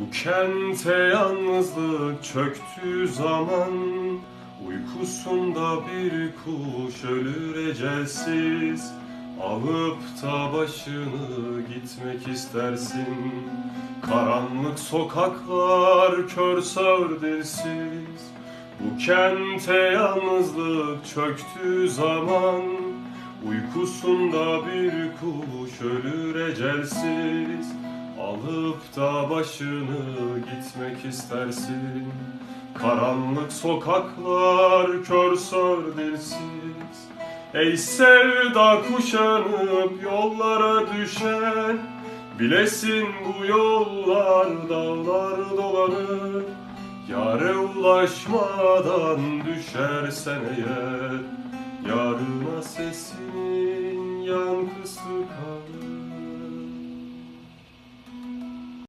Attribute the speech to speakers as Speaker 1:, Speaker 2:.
Speaker 1: Bu kente yalnızlık çöktüğü zaman. Uykusunda bir kuş ölür ecelsiz. Alıp da başını gitmek istersin. Karanlık sokaklar kör dilsiz Bu kente yalnızlık çöktüğü zaman. Uykusunda bir kuş ölür ecelsiz Alıp da başını gitmek istersin. Karanlık sokaklar kör sağır dilsiz Ey sevda kuşanıp yollara düşen Bilesin bu yollar dağlar dolanır. Yare ulaşmadan düşersen eğer Yarına sesinin yankısı kalır